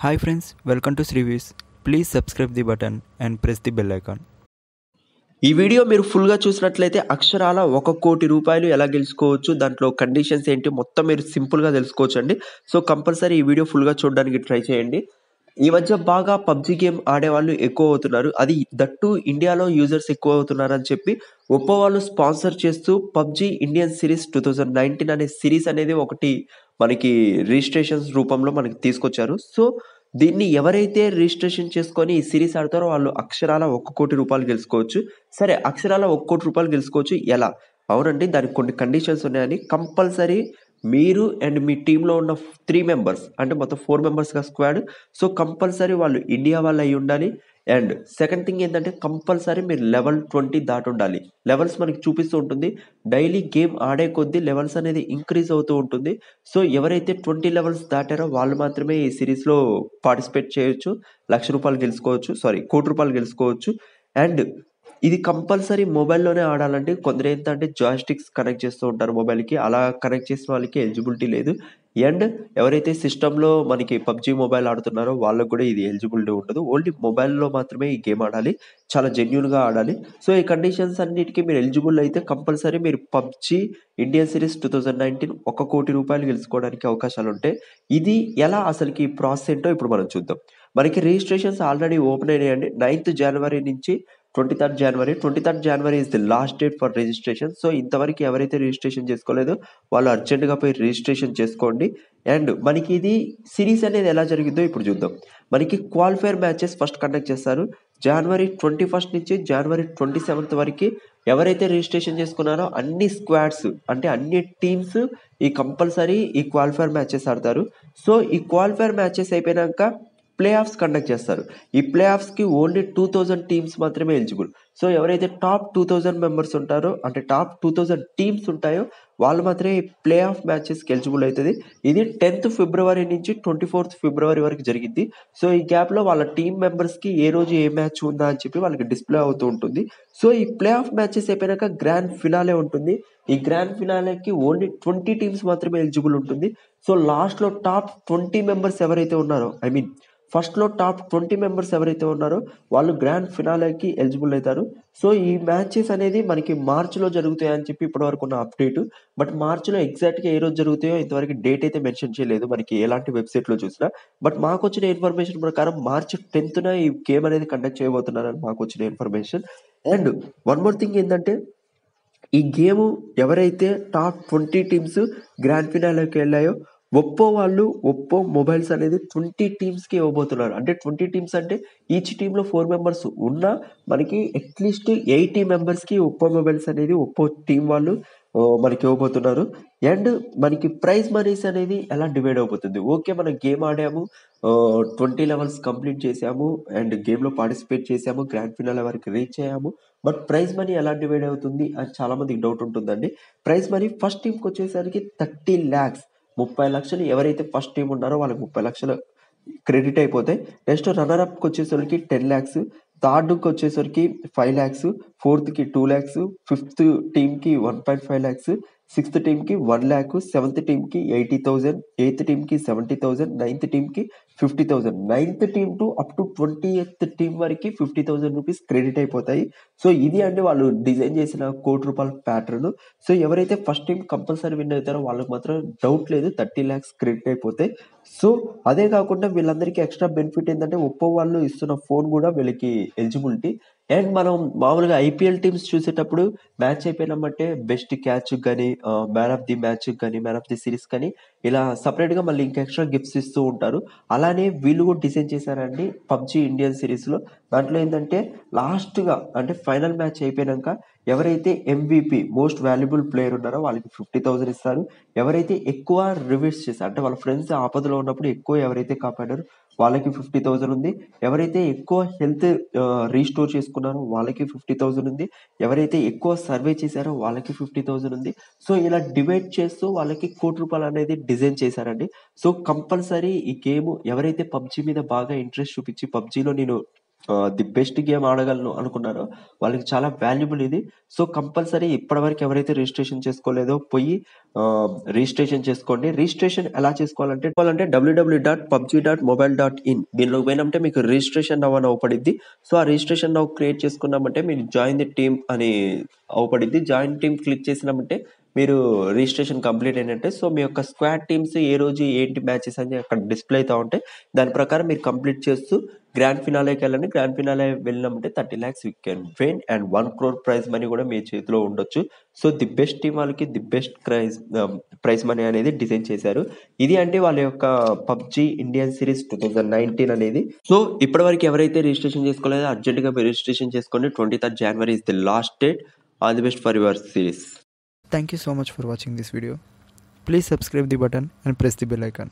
Hi friends welcome to Srivis. Please subscribe the button and press the bell icon ఈ video మీరు ఫుల్గా చూసినట్లయితే అక్షరాల ఒక కోటి రూపాయలు ఎలా గెలుచుకోవచ్చు దాంట్లో కండిషన్స్ ఏంటి మొత్తం మీరు సింపుల్గా తెలుసుకోవచ్చు అండి సో కంపల్సరీ ఈ వీడియో ఫుల్గా చూడడానికి ట్రై చేయండి. ఈ మధ్య బాగా పబ్జి గేమ్ ఆడేవాళ్ళు ఎక్కువ అవుతున్నారు. అది దట్టు ఇండియాలో యూజర్స్ ఎక్కువ అవుతున్నారని చెప్పి ఒప్పో వాళ్ళు స్పాన్సర్ చేస్తూ PUBG Indian series two thousand nineteen అనే సిరీస్ అనేది ఒకటి మనకి రిజిస్ట్రేషన్స్ రూపంలో మనకి తీసుకొచ్చారు. సో దీన్ని ఎవరైతే రిజిస్ట్రేషన్ చేసుకొని ఈ సిరీస్ ఆడతారో వాళ్ళు అక్షరాల ఒక్క కోటి రూపాయలు గెలుచుకోవచ్చు. సరే అక్షరాల ఒక్క కోటి రూపాయలు గెలుచుకోవచ్చు ఎలా? అవునండి దానికి కొన్ని కండిషన్స్ ఉన్నాయని. కంపల్సరీ మీరు అండ్ మీ టీంలో ఉన్న త్రీ మెంబర్స్ అంటే మొత్తం ఫోర్ మెంబర్స్గా స్క్వాడ్ సో కంపల్సరీ వాళ్ళు ఇండియా వాళ్ళు అయి ఉండాలి. అండ్ సెకండ్ థింగ్ ఏంటంటే కంపల్సరీ మీరు లెవెల్ ట్వంటీ దాటి ఉండాలి లెవెల్స్ మనకి చూపిస్తూ ఉంటుంది. డైలీ గేమ్ ఆడే కొద్దీ లెవెల్స్ అనేది ఇంక్రీజ్ అవుతూ ఉంటుంది. సో ఎవరైతే ట్వంటీ లెవెల్స్ దాటారో వాళ్ళు మాత్రమే ఈ సిరీస్లో పార్టిసిపేట్ చేయొచ్చు. లక్ష రూపాయలు గెలుచుకోవచ్చు. సారీ కోటి రూపాయలు గెలుచుకోవచ్చు. అండ్ ఇది కంపల్సరీ మొబైల్లోనే ఆడాలంటే కొందరు ఏంటంటే జాయిస్టిక్స్ కనెక్ట్ చేస్తూ ఉంటారు మొబైల్కి. అలా కనెక్ట్ చేసిన వాళ్ళకి ఎలిజిబిలిటీ లేదు. అండ్ ఎవరైతే సిస్టంలో మనకి పబ్జి మొబైల్ ఆడుతున్నారో వాళ్ళకు కూడా ఇది ఎలిజిబిలిటీ ఉండదు ఓన్లీ మొబైల్లో మాత్రమే ఈ గేమ్ ఆడాలి. చాలా జెన్యున్గా ఆడాలి. సో ఈ కండిషన్స్ అన్నిటికీ మీరు ఎలిజిబుల్ అయితే కంపల్సరీ మీరు PUBG Indian series two thousand nineteen ఒక కోటి రూపాయలు గెలుచుకోవడానికి అవకాశాలు ఉంటాయి ఇది ఎలా అసలుకి ప్రాసెస్ ఏంటో ఇప్పుడు మనం చూద్దాం. మనకి రిజిస్ట్రేషన్స్ ఆల్రెడీ ఓపెన్ అయినాయండి. నైన్త్ జనవరి నుంచి twenty third January twenty third January is the last date for registration so ఇంతవరకు ఎవరైతే రిజిస్ట్రేషన్ చేసుకోలేదో వాళ్ళు అర్జెంటుగా పోయి రిజిస్ట్రేషన్ చేసుకోండి. అండ్ మనకి ఇది సిరీస్ అనేది ఎలా జరిగిందో ఇప్పుడు చూద్దాం. మనకి క్వాలిఫైర్ మ్యాచెస్ ఫస్ట్ కండక్ట్ చేస్తారు. జనవరి ట్వంటీ ఫస్ట్ నుంచి జనవరి ట్వంటీ సెవెంత్ వరకు ఎవరైతే రిజిస్ట్రేషన్ చేసుకున్నారో అన్ని స్క్వాడ్స్ అంటే అన్ని టీమ్స్ ఈ కంపల్సరీ ఈ క్వాలిఫైర్ మ్యాచెస్ ఆడతారు. సో ఈ క్వాలిఫైర్ మ్యాచెస్ అయిపోయినాక ప్లే ఆఫ్స్ కండక్ట్ చేస్తారు. ఈ ప్లే ఆఫ్స్కి ఓన్లీ టూ థౌజండ్ టీమ్స్ మాత్రమే ఎలిజిబుల్ సో ఎవరైతే టాప్ టూ థౌజండ్ మెంబర్స్ ఉంటారో అంటే టాప్ టూ థౌజండ్ టీమ్స్ ఉంటాయో వాళ్ళు మాత్రమే ప్లే ఆఫ్ మ్యాచెస్కి ఎలిజిబుల్ అవుతుంది. ఇది టెన్త్ ఫిబ్రవరి నుంచి ట్వంటీ ఫోర్త్ ఫిబ్రవరి వరకు జరిగింది సో ఈ గ్యాప్లో వాళ్ళ టీం మెంబర్స్కి ఏ రోజు ఏ మ్యాచ్ ఉందా అని చెప్పి వాళ్ళకి డిస్ప్లే అవుతూ ఉంటుంది. సో ఈ ప్లే ఆఫ్ మ్యాచెస్ అయిపోయాక గ్రాండ్ ఫినాలే ఉంటుంది. ఈ గ్రాండ్ ఫినాలేకి ఓన్లీ ట్వంటీ టీమ్స్ మాత్రమే ఎలిజిబుల్ ఉంటుంది. సో లాస్ట్లో టాప్ ట్వంటీ మెంబర్స్ ఎవరైతే ఉన్నారో ఐ మీన్ ఫస్ట్లో టాప్ ట్వంటీ మెంబర్స్ ఎవరైతే ఉన్నారో వాళ్ళు గ్రాండ్ ఫినాలేకి ఎలిజిబుల్ అవుతారు. సో ఈ మ్యాచెస్ అనేది మనకి మార్చిలో జరుగుతాయని చెప్పి ఇప్పటివరకు ఉన్న అప్డేట్ బట్ మార్చిలో ఎగ్జాక్ట్గా ఏ రోజు జరుగుతాయో ఇంతవరకు డేట్ అయితే మెన్షన్ చేయలేదు. మనకి ఎలాంటి వెబ్సైట్లో చూసినా. బట్ మాకు వచ్చిన ఇన్ఫర్మేషన్ ప్రకారం మార్చి టెన్త్న ఈ గేమ్ అనేది కండక్ట్ చేయబోతున్నారని మాకు వచ్చిన information and one more thing ఏంటంటే ఈ గేమ్ ఎవరైతే టాప్ ట్వంటీ టీమ్స్ గ్రాండ్ ఫినాలోకి వెళ్ళాయో ఒప్పో వాళ్ళు ఒప్పో మొబైల్స్ అనేది ట్వంటీ టీమ్స్కి ఇవ్వబోతున్నారు. అంటే ట్వంటీ టీమ్స్ అంటే ఈచ్ టీంలో ఫోర్ మెంబర్స్ ఉన్నా మనకి అట్లీస్ట్ ఎయిటీ మెంబర్స్కి ఒప్పో మొబైల్స్ అనేది ఒప్పో టీం వాళ్ళు మనకి ఇవ్వబోతున్నారు. అండ్ మనకి ప్రైజ్ మనీస్ అనేది ఎలా డివైడ్ అయిపోతుంది ఓకే మనం గేమ్ ఆడాము ట్వంటీ లెవెల్స్ కంప్లీట్ చేసాము అండ్ గేమ్లో పార్టిసిపేట్ చేసాము గ్రాండ్ ఫినల్ వరకు రీచ్ అయ్యాము. బట్ ప్రైజ్ మనీ ఎలా డివైడ్ అవుతుంది అని చాలామందికి డౌట్ ఉంటుందండి. ప్రైజ్ మనీ ఫస్ట్ టీంకి వచ్చేసరికి థర్టీ ల్యాక్స్ ముప్పై లక్షలు ఎవరైతే ఫస్ట్ టీం ఉన్నారో వాళ్ళకి ముప్పై లక్షలు క్రెడిట్ అయిపోతాయి. నెక్స్ట్ రన్నర్ అప్కి వచ్చేసరికి టెన్ ల్యాక్స్ థర్డ్కి వచ్చేసరికి ఫైవ్ ల్యాక్స్ ఫోర్త్కి టూ ల్యాక్స్ ఫిఫ్త్ టీమ్కి one point five lakhs sixth టీమ్కి వన్ ల్యాక్ సెవెంత్ టీమ్కి ఎయిటీ థౌజండ్ ఎయిత్ టీమ్కి సెవెంటీ థౌజండ్ నైన్త్ టీమ్కి fifty thousand ninth team to up to twenty eighth team వరకు ఫిఫ్టీ థౌజండ్ రూపీస్ క్రెడిట్ అయిపోతాయి. So ఇది అంటే వాళ్ళు డిజైన్ చేసిన కోటి రూపాయల ప్యాటర్న్. సో ఎవరైతే ఫస్ట్ టీం కంపల్సరీ విన్ అవుతారో వాళ్ళకి మాత్రం డౌట్ లేదు థర్టీ ల్యాక్స్ క్రెడిట్ అయిపోతాయి సో అదే కాకుండా వీళ్ళందరికీ ఎక్స్ట్రా బెనిఫిట్ ఏంటంటే ఒప్పో వాళ్ళు ఇస్తున్న ఫోన్ కూడా వీళ్ళకి ఎలిజిబిలిటీ. అండ్ మనం మామూలుగా ఐపీఎల్ టీమ్స్ చూసేటప్పుడు మ్యాచ్ అయిపోయినామంటే బెస్ట్ క్యాచ్ కానీ మ్యాన్ ఆఫ్ ది మ్యాచ్ కానీ మ్యాన్ ఆఫ్ ది సిరీస్ కానీ ఇలా సపరేట్గా మళ్ళీ ఇంకా ఎక్స్ట్రా గిఫ్ట్స్ ఇస్తూ ఉంటారు. అలానే వీళ్ళు కూడా డిజైన్ చేశారండి పబ్జి ఇండియన్ సిరీస్లో దాంట్లో ఏంటంటే లాస్ట్గా అంటే ఫైనల్ మ్యాచ్ అయిపోయాక ఎవరైతే ఎంవిపి మోస్ట్ వాల్యుబుల్ ప్లేయర్ ఉన్నారో వాళ్ళకి ఫిఫ్టీ థౌసండ్ ఇస్తారు. ఎవరైతే ఎక్కువ రివ్యూస్ చేస్తారు అంటే వాళ్ళ ఫ్రెండ్స్ ఆపదలో ఉన్నప్పుడు ఎక్కువ ఎవరైతే కాపాడారో వాళ్ళకి ఫిఫ్టీ థౌసండ్ ఉంది. ఎవరైతే ఎక్కువ హెల్త్ రీస్టోర్ చేసుకున్నారో వాళ్ళకి ఫిఫ్టీ థౌసండ్ ఉంది. ఎవరైతే ఎక్కువ సర్వే చేశారో వాళ్ళకి ఫిఫ్టీ థౌసండ్ ఉంది. సో ఇలా డివైడ్ చేస్తూ వాళ్ళకి కోటి రూపాయలు అనేది డిజైన్ చేశారండి. సో కంపల్సరీ ఈ గేమ్ ఎవరైతే పబ్జి మీద బాగా ఇంట్రెస్ట్ చూపించి పబ్జిలో నేను ది బెస్ట్ గేమ్ ఆడగలను అనుకున్నారో వాళ్ళకి చాలా వాల్యుబుల్ ఇది. సో కంపల్సరీ ఇప్పటివరకు ఎవరైతే రిజిస్ట్రేషన్ చేసుకోలేదో పోయి రిజిస్ట్రేషన్ చేసుకోండి. రిజిస్ట్రేషన్ ఎలా చేసుకోవాలంటే అంటే WWW dot PUBG dot mobile dot in దీనిలో పోయినంటే మీకు రిజిస్ట్రేషన్ నవ్ అని అవపడిద్ది. సో ఆ రిజిస్ట్రేషన్ నవ్ క్రియేట్ చేసుకున్నామంటే మీరు జాయిన్ ది టీమ్ అని అవపడిద్ది. జాయిన్ టీమ్ క్లిక్ చేసినామంటే మీరు రిజిస్ట్రేషన్ కంప్లీట్ అయినట్టే సో మీ యొక్క స్క్వాడ్ టీమ్స్ ఏ రోజు ఏంటి మ్యాచెస్ అని అక్కడ డిస్ప్లే అవుతా ఉంటాయి దాని ప్రకారం మీరు కంప్లీట్ చేస్తూ గ్రాండ్ ఫినాలేకి వెళ్ళండి. Grand finale వెళ్ళినామంటే thirty lakhs you can win and one crore prize money కూడా మీ చేతిలో ఉండొచ్చు. సో ది బెస్ట్ టీం వాళ్ళకి the best prize prize money అనేది డిజైన్ చేశారు. ఇది అంటే వాళ్ళ యొక్క PUBG Indian series two thousand nineteen అనేది. సో ఇప్పటి వరకు ఎవరైతే రిజిస్ట్రేషన్ చేసుకోలేదో అర్జెంట్గా మీరు రిజిస్ట్రేషన్ చేసుకోండి. Twenty third January is the last date all the best for your series Thank you so much for watching this video. Please subscribe the button and press the bell icon.